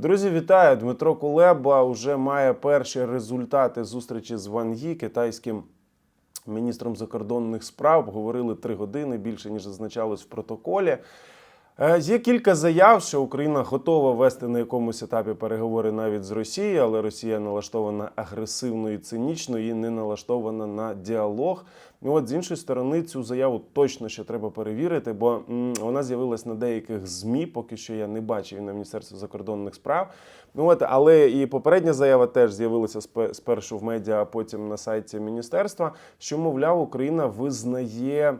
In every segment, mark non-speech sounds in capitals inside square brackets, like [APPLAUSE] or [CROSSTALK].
Друзі, вітаю! Дмитро Кулеба вже має перші результати зустрічі з Ван Ї, китайським міністром закордонних справ. Говорили три години більше ніж зазначалось в протоколі. Е, Є кілька заяв, що Україна готова вести на якомусь етапі переговори навіть з Росією, але Росія налаштована агресивно і цинічно і не налаштована на діалог. Ну от з іншої сторони, цю заяву точно ще треба перевірити, бо м, вона з'явилась на деяких змі. Поки що я не бачив на Міністерстві закордонних справ. Ну от, але і попередня заява теж з'явилася спе- спершу в медіа, а потім на сайті міністерства, що мовляв, Україна визнає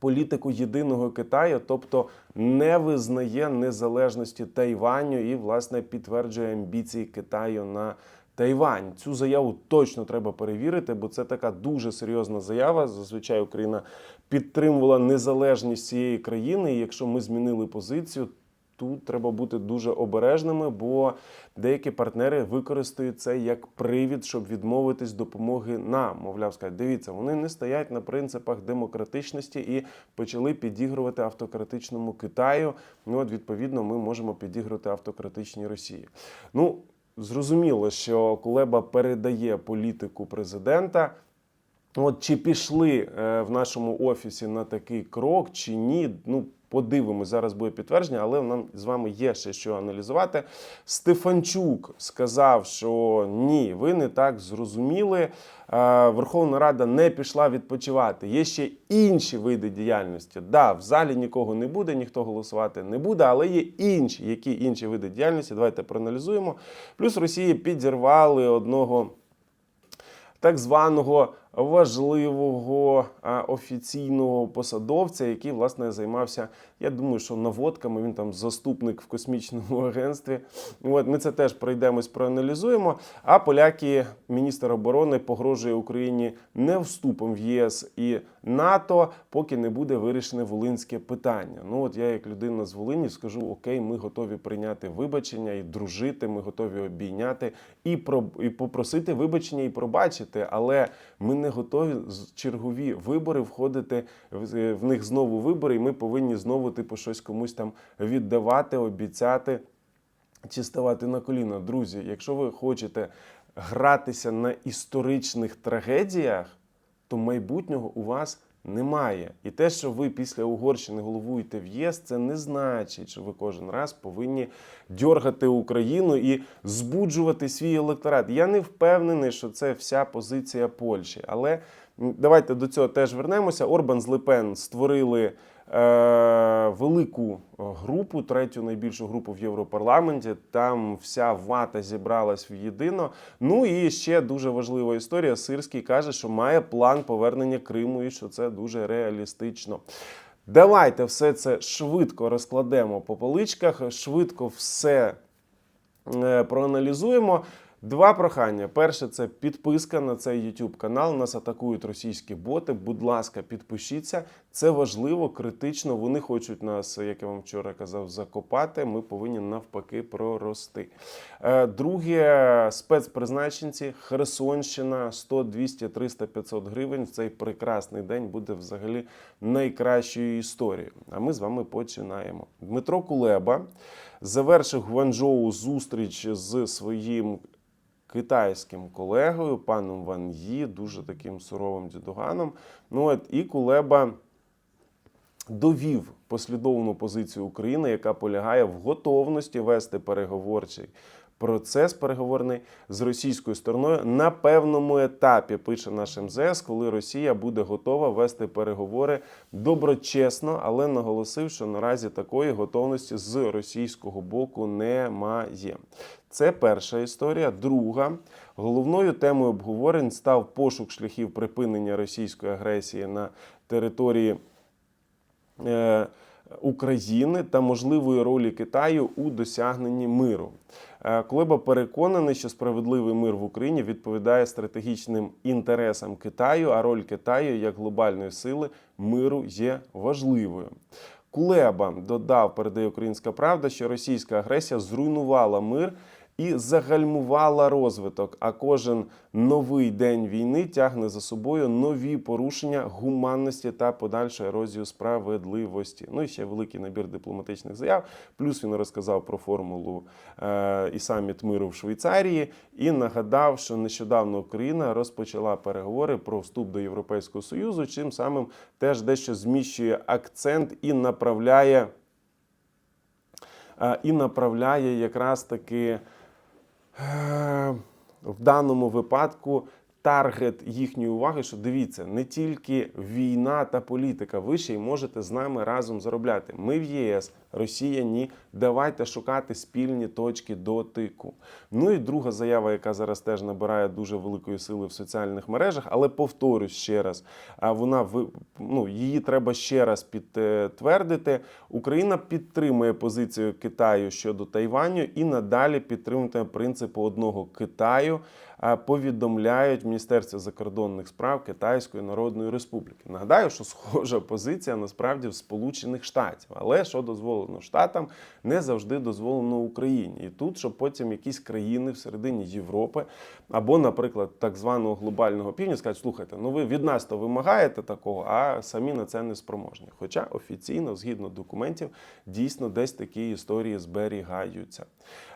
політику єдиного Китаю, тобто не визнає незалежності Тайваню і, власне, підтверджує амбіції Китаю на Тайвань. Цю заяву точно треба перевірити, бо це така дуже серйозна заява. Зазвичай Україна підтримувала незалежність цієї країни. І якщо ми змінили позицію, тут треба бути дуже обережними, бо деякі партнери використають це як привід, щоб відмовитись допомоги нам. Мовляв, сказати, дивіться, вони не стоять на принципах демократичності і почали підігрувати автократичному Китаю. Ну, от, відповідно, ми можемо підігрувати автократичній Росії. Ну, зрозуміло, що Кулеба передає політику президента. От чи пішли е, в нашому офісі на такий крок, чи ні? Ну, подивимось, зараз буде підтвердження, але нам з вами є ще що аналізувати. Стефанчук сказав, що ні, ви не так зрозуміли. Е, Верховна Рада не пішла відпочивати. Є ще інші види діяльності. Да, в залі нікого не буде, ніхто голосувати не буде, але є інші. Які інші види діяльності? Давайте проаналізуємо. Плюс Росії підірвали одного так званого важливого офіційного посадовця, який власне займався. Я думаю, що наводками він там заступник в космічному [LAUGHS] агентстві. От ми це теж пройдемось, проаналізуємо. А поляки, міністр оборони, погрожує Україні не вступом в ЄС і НАТО, поки не буде вирішене волинське питання. Ну от я, як людина з Волині, скажу: Окей, ми готові прийняти вибачення і дружити. Ми готові обійняти і про і попросити вибачення і пробачити, але ми не готові з чергові вибори входити в, них знову вибори, і ми повинні знову типу щось комусь там віддавати, обіцяти чи ставати на коліна. Друзі, якщо ви хочете гратися на історичних трагедіях, то майбутнього у вас немає. І те, що ви після Угорщини головуєте в ЄС, це не значить, що ви кожен раз повинні дьоргати Україну і збуджувати свій електорат. Я не впевнений, що це вся позиція Польщі. Але давайте до цього теж вернемося. Орбан з Лепен створили велику групу, третю найбільшу групу в Європарламенті. Там вся вата зібралась в єдино. Ну і ще дуже важлива історія. Сирський каже, що має план повернення Криму і що це дуже реалістично. Давайте все це швидко розкладемо по поличках, швидко все е, проаналізуємо. Два прохання. Перше, це підписка на цей YouTube канал. Нас атакують російські боти. Будь ласка, підпишіться. Це важливо, критично. Вони хочуть нас, як я вам вчора казав, закопати. Ми повинні навпаки прорости. Е, Друге, спецпризначенці Херсонщина 100, 200, 300, 500 гривень. В цей прекрасний день буде взагалі найкращою історією. А ми з вами починаємо. Дмитро Кулеба завершив Гванчжоу зустріч з своїм китайським колегою, паном Ван Ї, дуже таким суровим дідуганом. Ну от і Кулеба довів послідовну позицію України, яка полягає в готовності вести переговорчий процес переговорний з російською стороною на певному етапі, пише наш МЗС, коли Росія буде готова вести переговори доброчесно, але наголосив, що наразі такої готовності з російського боку немає. Це перша історія. Друга головною темою обговорень став пошук шляхів припинення російської агресії на території. е, України та можливої ролі Китаю у досягненні миру. Е, Кулеба переконаний, що справедливий мир в Україні відповідає стратегічним інтересам Китаю, а роль Китаю як глобальної сили миру є важливою. Кулеба додав, передає Українська Правда, що російська агресія зруйнувала мир і загальмувала розвиток. А кожен новий день війни тягне за собою нові порушення гуманності та подальшу ерозію справедливості. Ну і ще великий набір дипломатичних заяв. Плюс він розказав про формулу е, і саміт миру в Швейцарії і нагадав, що нещодавно Україна розпочала переговори про вступ до Європейського Союзу, чим самим теж дещо зміщує акцент і направляє, е, і направляє якраз таки в даному випадку таргет їхньої уваги, що дивіться, не тільки війна та політика, ви ще й можете з нами разом заробляти. Ми в ЄС, Росія ні. Давайте шукати спільні точки дотику. Ну і друга заява, яка зараз теж набирає дуже великої сили в соціальних мережах, але повторюсь ще раз, а вона ну, її треба ще раз підтвердити. Україна підтримує позицію Китаю щодо Тайваню і надалі підтримує принципи одного Китаю. Повідомляють в Міністерстві закордонних справ Китайської Народної Республіки. Нагадаю, що схожа позиція насправді в Сполучених Штатів, але що дозволено Штатам, не завжди дозволено Україні. І тут, щоб потім якісь країни всередині Європи або, наприклад, так званого глобального півдня скажуть, слухайте, ну ви від нас то вимагаєте такого, а самі на це не спроможні. Хоча офіційно, згідно документів, дійсно десь такі історії зберігаються.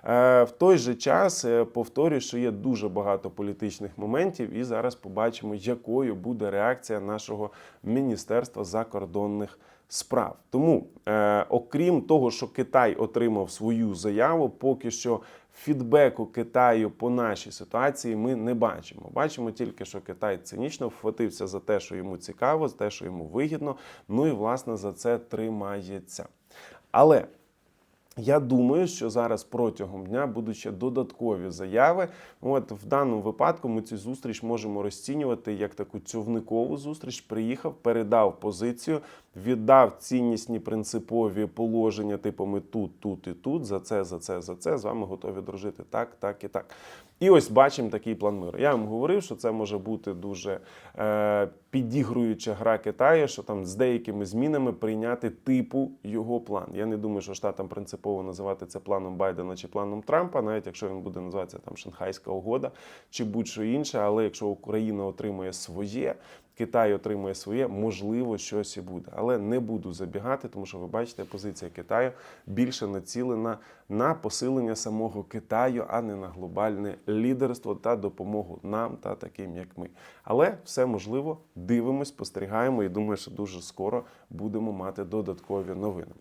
Е, в той же час е, повторюю, що є дуже багато політичних моментів, і зараз побачимо, якою буде реакція нашого Міністерства закордонних справ. Тому, е, окрім того, що Китай отримав свою заяву, поки що фідбеку Китаю по нашій ситуації ми не бачимо. Бачимо тільки, що Китай цинічно вхватився за те, що йому цікаво, за те, що йому вигідно. Ну і власне за це тримається. Але я думаю, що зараз протягом дня будуть ще додаткові заяви. От в даному випадку ми цю зустріч можемо розцінювати як таку човникову зустріч. Приїхав, передав позицію, віддав ціннісні принципові положення, типу ми тут, тут і тут, за це, за це, за це. З вами готові дружити так, так і так. І ось бачимо такий план миру. Я вам говорив, що це може бути дуже е, підігруюча гра Китаю, що там з деякими змінами прийняти типу його план. Я не думаю, що штатам принципово називати це планом Байдена чи планом Трампа, навіть якщо він буде називатися там Шанхайська угода чи будь-що інше. Але якщо Україна отримує своє, Китай отримує своє, можливо, щось і буде. Але не буду забігати, тому що ви бачите, позиція Китаю більше націлена на посилення самого Китаю, а не на глобальне лідерство та допомогу нам та таким, як ми. Але все можливо, дивимось, спостерігаємо і думаю, що дуже скоро будемо мати додаткові новини.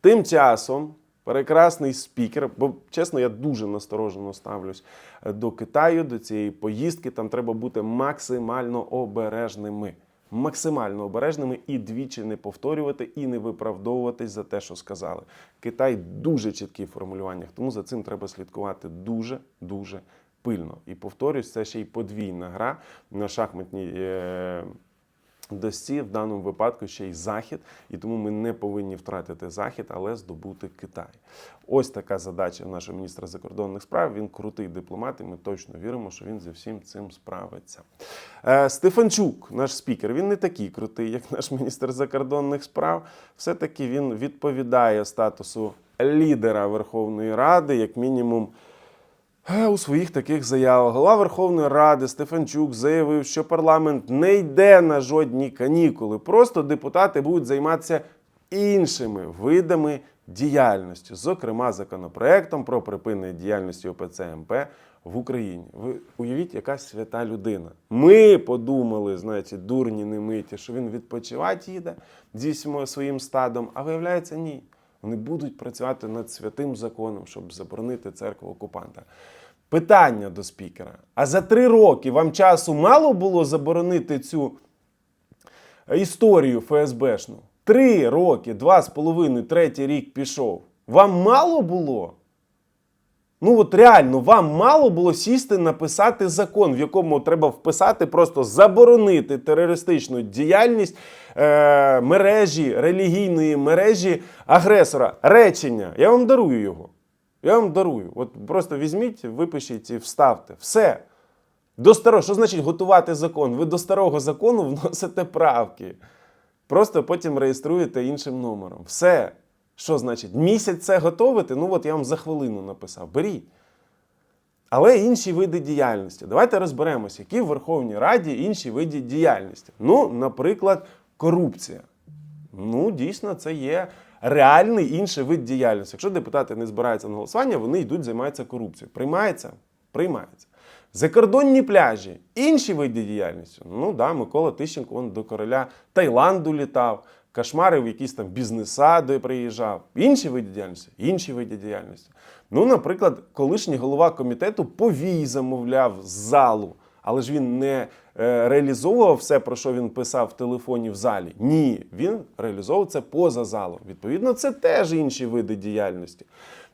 Тим часом прекрасний спікер, бо чесно, я дуже насторожено ставлюсь е, до Китаю, до цієї поїздки. Там треба бути максимально обережними. Максимально обережними і двічі не повторювати і не виправдовуватись за те, що сказали. Китай дуже чіткі в формулюваннях, тому за цим треба слідкувати дуже дуже пильно. І повторюсь, це ще й подвійна гра на шахматній. Е- досі в даному випадку ще й захід, і тому ми не повинні втратити захід, але здобути Китай. Ось така задача нашого міністра закордонних справ. Він крутий дипломат, і ми точно віримо, що він зі всім цим справиться. Е, Стефанчук, наш спікер, він не такий крутий, як наш міністр закордонних справ. Все-таки він відповідає статусу лідера Верховної Ради, як мінімум. Е, У своїх таких заявах голова Верховної Ради Стефанчук заявив, що парламент не йде на жодні канікули. Просто депутати будуть займатися іншими видами діяльності, зокрема законопроектом про припинення діяльності ОПЦ МП в Україні. Ви уявіть, яка свята людина. Ми подумали, значить, дурні не миті, що він відпочивати їде зі своїм стадом, а виявляється, ні. Вони будуть працювати над святим законом, щоб заборонити церкву окупанта. Питання до спікера. А за три роки вам часу мало було заборонити цю історію ФСБшну? Три роки, два з половиною, третій рік пішов. Вам мало було? Ну от реально, вам мало було сісти написати закон, в якому треба вписати просто заборонити терористичну діяльність е, мережі, релігійної мережі агресора. Речення. Я вам дарую його. Я вам дарую. От просто візьміть, випишіть і вставте. Все. До старого, що значить готувати закон? Ви до старого закону вносите правки. Просто потім реєструєте іншим номером. Все. Що значить? Місяць це готовити? Ну от я вам за хвилину написав. Беріть. Але інші види діяльності. Давайте розберемося, які в Верховній Раді інші види діяльності. Ну, наприклад, корупція. Ну, дійсно, це є реальний інший вид діяльності. Якщо депутати не збираються на голосування, вони йдуть займаються корупцією. Приймається? Приймається. Закордонні пляжі, інші види діяльності. Ну да, Микола Тищенко он до короля Таїланду літав, кошмарив якісь там бізнеса, де приїжджав. Інші види діяльності, інші види діяльності. Ну, наприклад, колишній голова комітету повій замовляв з залу, але ж він не е, реалізовував все, про що він писав в телефоні в залі. Ні, він реалізовував це поза залом. Відповідно, це теж інші види діяльності.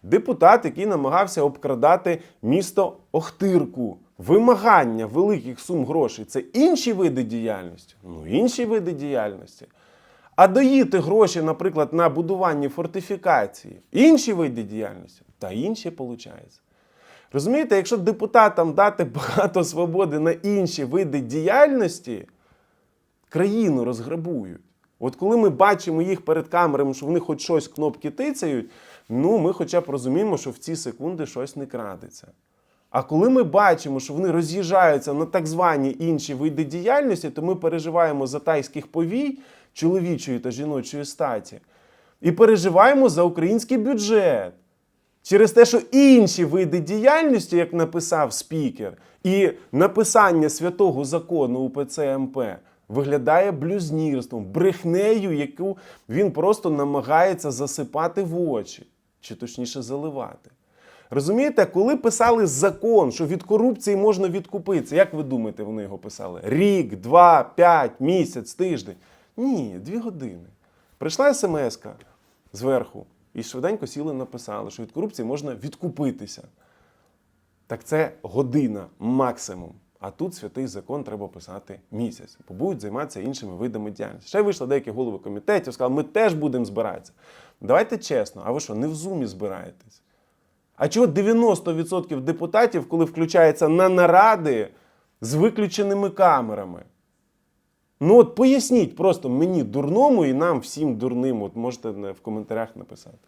Депутат, який намагався обкрадати місто Охтирку, вимагання великих сум грошей це інші види діяльності. Ну, інші види діяльності. А доїти гроші, наприклад, на будування фортифікації, інші види діяльності, та інші виходить. Розумієте, якщо депутатам дати багато свободи на інші види діяльності, країну розграбують. От коли ми бачимо їх перед камерами, що вони хоч щось кнопки тицяють, ну ми хоча б розуміємо, що в ці секунди щось не крадеться. А коли ми бачимо, що вони роз'їжджаються на так звані інші види діяльності, то ми переживаємо за тайських повій чоловічої та жіночої статі і переживаємо за український бюджет. Через те, що інші види діяльності, як написав спікер, і написання святого закону УПЦ МП виглядає блюзнірством, брехнею, яку він просто намагається засипати в очі, чи точніше заливати. Розумієте, коли писали закон, що від корупції можна відкупитися, як ви думаєте, вони його писали? Рік, два, п'ять, місяць, тиждень? Ні, дві години. Прийшла смс зверху і швиденько сіли написали, що від корупції можна відкупитися. Так це година максимум. А тут святий закон треба писати місяць, бо будуть займатися іншими видами діяльності. Ще вийшли деякі голови комітетів, сказали, ми теж будемо збиратися. Давайте чесно, а ви що, не в зумі збираєтесь? А чого 90% депутатів, коли включаються на наради з виключеними камерами? Ну от поясніть просто мені дурному і нам всім дурним. От можете в коментарях написати.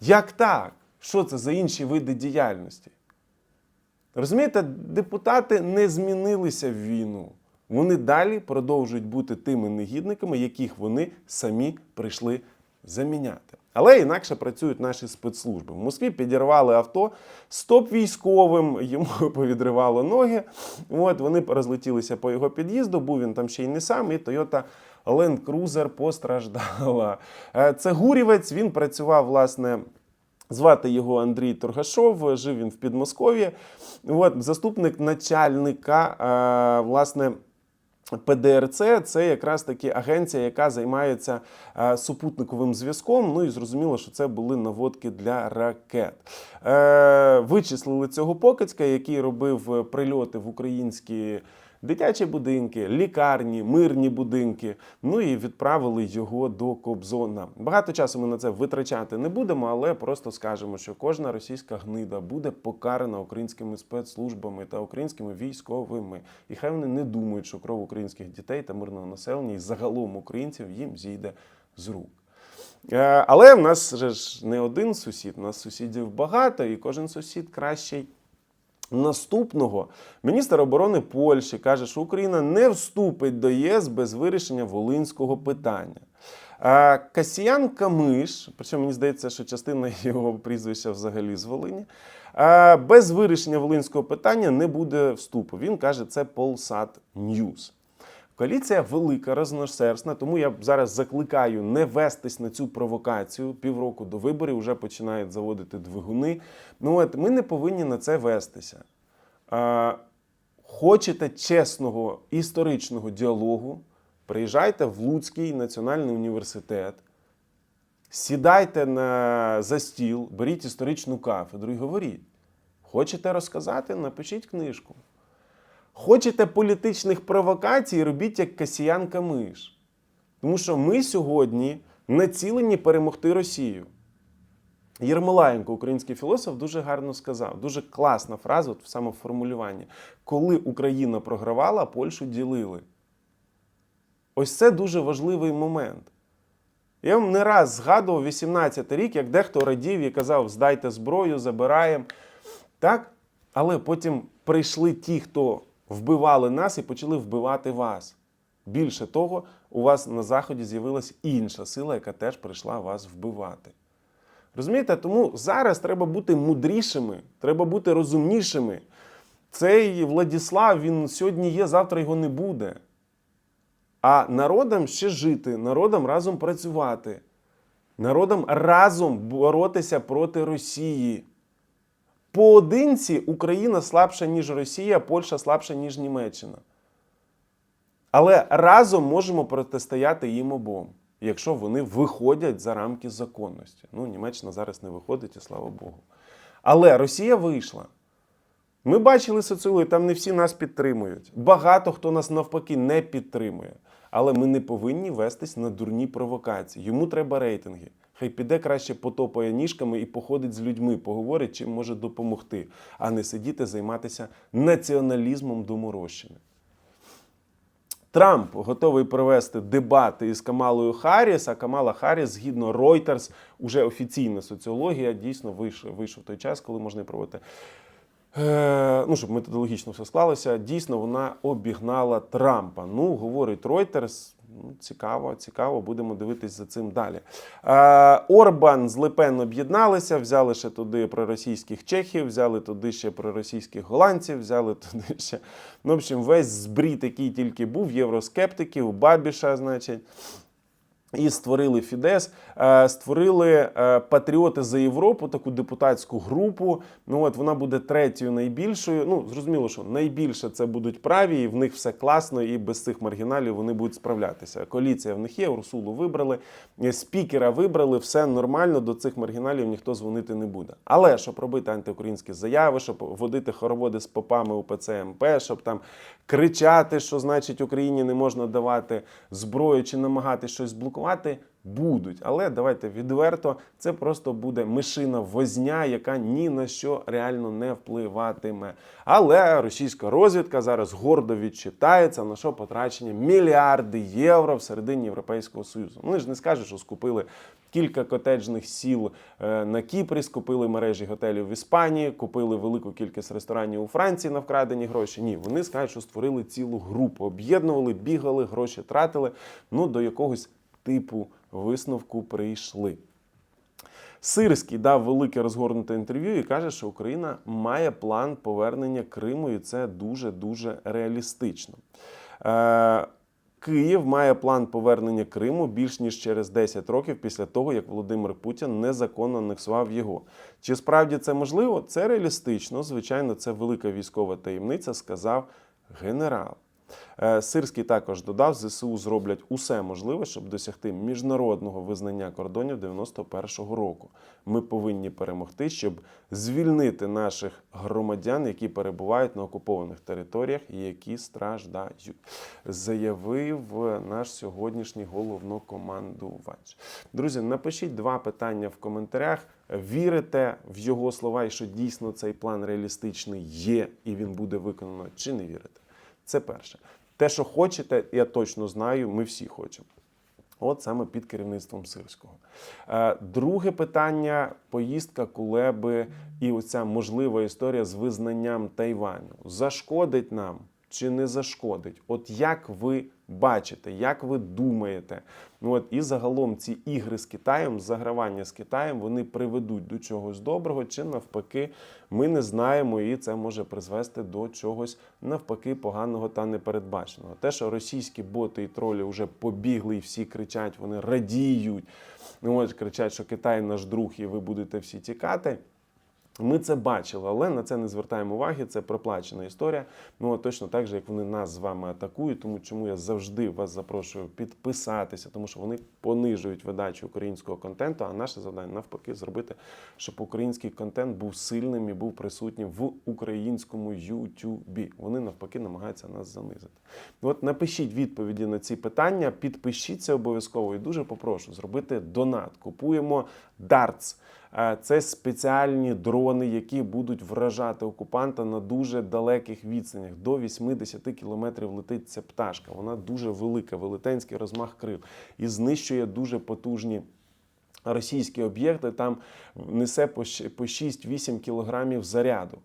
Як так? Що це за інші види діяльності? Розумієте, депутати не змінилися в війну. Вони далі продовжують бути тими негідниками, яких вони самі прийшли заміняти. Але інакше працюють наші спецслужби. В Москві підірвали авто, стоп військовим, йому [LAUGHS] повідривало ноги. От вони розлетілися по його під'їзду. Був він там ще й не сам, і Toyota Land Cruiser постраждала. Е, Це гурівець. Він працював власне. Звати його Андрій Торгашов, жив він в Підмосков'ї. От, заступник начальника, е, власне. ПДРЦ це якраз таки агенція, яка займається е, супутниковим зв'язком. Ну і зрозуміло, що це були наводки для ракет. Е, вичислили цього покицька, який робив прильоти в українські дитячі будинки, лікарні, мирні будинки. Ну і відправили його до Кобзона. Багато часу ми на це витрачати не будемо, але просто скажемо, що кожна російська гнида буде покарана українськими спецслужбами та українськими військовими. І хай вони не думають, що кров українських дітей та мирного населення і загалом українців їм зійде з рук. Е, Але в нас же ж не один сусід, у нас сусідів багато, і кожен сусід кращий наступного. Міністр оборони Польщі каже, що Україна не вступить до ЄС без вирішення волинського питання. Касіян Камиш, причому мені здається, що частина [LAUGHS] його прізвища взагалі з Волині, без вирішення волинського питання не буде вступу. Він каже, це Полсат Ньюс. Коаліція велика, розношерстна, тому я зараз закликаю не вестись на цю провокацію. Півроку до виборів вже починають заводити двигуни. Ну от ми не повинні на це вестися. А, хочете чесного історичного діалогу, приїжджайте в Луцький національний університет, сідайте на, за стіл, беріть історичну кафедру і говоріть. Хочете розказати? Напишіть книжку. Хочете політичних провокацій, робіть як Касіян Камиш. Тому що ми сьогодні націлені перемогти Росію. Єрмолаєнко, український філософ, дуже гарно сказав, дуже класна фраза от в самоформулюванні. Коли Україна програвала, Польщу ділили. Ось це дуже важливий момент. Я вам не раз згадував 18 рік, як дехто радів і казав, здайте зброю, забираємо. Так? Але потім прийшли ті, хто вбивали нас і почали вбивати вас. Більше того, у вас на заході з'явилась інша сила, яка теж прийшла вас вбивати. Розумієте? Тому зараз треба бути мудрішими, треба бути розумнішими. Цей Владіслав, він сьогодні є, завтра його не буде. А народам ще жити, народам разом працювати, народам разом боротися проти Росії. Поодинці Україна слабша, ніж Росія, Польща слабша, ніж Німеччина. Але разом можемо протистояти їм обом, якщо вони виходять за рамки законності. Ну, Німеччина зараз не виходить, і слава Богу. Але Росія вийшла. Ми бачили соціологію, там не всі нас підтримують. Багато хто нас навпаки не підтримує. Але ми не повинні вестись на дурні провокації. Йому треба рейтинги. Хай піде краще потопає ніжками і походить з людьми, поговорить, чим може допомогти, а не сидіти займатися націоналізмом доморощини. Трамп готовий провести дебати із Камалою Харріс, а Камала Харріс, згідно Reuters, уже офіційна соціологія, дійсно вийшов, вийшов той час, коли можна проводити. Е, ну, щоб методологічно все склалося, дійсно вона обігнала Трампа. Ну, говорить Reuters, ну, цікаво, цікаво, будемо дивитись за цим далі. Е, Орбан з Лепен об'єдналися, взяли ще туди проросійських чехів, взяли туди ще проросійських голландців, взяли туди [LAUGHS] ще. Ну, в общем, весь збрід, який тільки був, євроскептиків, Бабіша, значить. І створили Фідес, створили е, Патріоти за Європу, таку депутатську групу. Ну от вона буде третьою найбільшою. Ну зрозуміло, що найбільше це будуть праві, і в них все класно, і без цих маргіналів вони будуть справлятися. Коаліція в них є, Урсулу вибрали, е, спікера вибрали, все нормально. До цих маргіналів ніхто дзвонити не буде. Але щоб робити антиукраїнські заяви, щоб водити хороводи з попами у ПЦМП, щоб там кричати, що значить Україні не можна давати зброю чи намагати щось блокувати, будуть. Але давайте відверто, це просто буде мишина возня, яка ні на що реально не впливатиме. Але російська розвідка зараз гордо відчитається, на що потрачені мільярди євро всередині Європейського Союзу. Вони ж не скажуть, що скупили. Кілька котеджних сіл е, на Кіпрі, скупили мережі готелів в Іспанії, купили велику кількість ресторанів у Франції на вкрадені гроші. Ні, вони скажуть, що створили цілу групу, об'єднували, бігали, гроші тратили. Ну до якогось типу висновку прийшли. Сирський дав велике розгорнуте інтерв'ю і каже, що Україна має план повернення Криму, і це дуже дуже реалістично. Е, Київ має план повернення Криму більш ніж через 10 років після того, як Володимир Путін незаконно анексував його. Чи справді це можливо? Це реалістично. Звичайно, це велика військова таємниця, сказав генерал. Е, Сирський також додав, ЗСУ зроблять усе можливе, щоб досягти міжнародного визнання кордонів 91-го року. Ми повинні перемогти, щоб звільнити наших громадян, які перебувають на окупованих територіях і які страждають, заявив наш сьогоднішній головнокомандувач. Друзі, напишіть два питання в коментарях. Вірите в його слова, і що дійсно цей план реалістичний є і він буде виконано, чи не вірите? Це перше. Те, що хочете, я точно знаю, ми всі хочемо. От саме під керівництвом Сирського. Е, Друге питання: поїздка Кулеби і оця можлива історія з визнанням Тайваню. Зашкодить нам чи не зашкодить? От як ви бачите, як ви думаєте? Ну от і загалом ці ігри з Китаєм, загравання з Китаєм, вони приведуть до чогось доброго, чи навпаки, ми не знаємо, і це може призвести до чогось навпаки поганого та непередбаченого. Те, що російські боти і тролі вже побігли і всі кричать, вони радіють. Ну от кричать, що Китай наш друг, і ви будете всі тікати. Ми це бачили, але на це не звертаємо уваги. Це проплачена історія. Ну точно так же, як вони нас з вами атакують. Тому чому я завжди вас запрошую підписатися, тому що вони понижують видачу українського контенту. А наше завдання навпаки зробити, щоб український контент був сильним і був присутнім в українському Ютубі. Вони навпаки намагаються нас занизити. От напишіть відповіді на ці питання, підпишіться обов'язково і дуже попрошу зробити донат. Купуємо дартс. Е, Це спеціальні дрони, які будуть вражати окупанта на дуже далеких відстанях. До 80 кілометрів летить ця пташка. Вона дуже велика, велетенський розмах крил і знищує дуже потужні. Російські об'єкти там несе по щ- по 6-8 кілограмів заряду.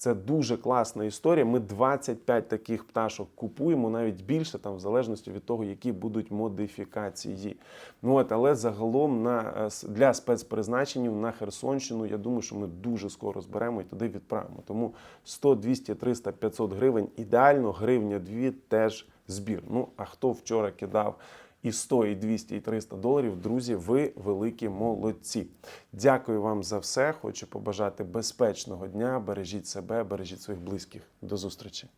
Це дуже класна історія. Ми 25 таких пташок купуємо, навіть більше, там, в залежності від того, які будуть модифікації. Ну от, але загалом на, е, для спецпризначеннів на Херсонщину, я думаю, що ми дуже скоро зберемо і туди відправимо. Тому 100, 200, 300, 500 гривень ідеально, гривня 2 теж збір. Ну а хто вчора кидав і 100, і 200, і 300 доларів, друзі, ви великі молодці. Дякую вам за все. Хочу побажати безпечного дня. Бережіть себе, бережіть своїх близьких. До зустрічі.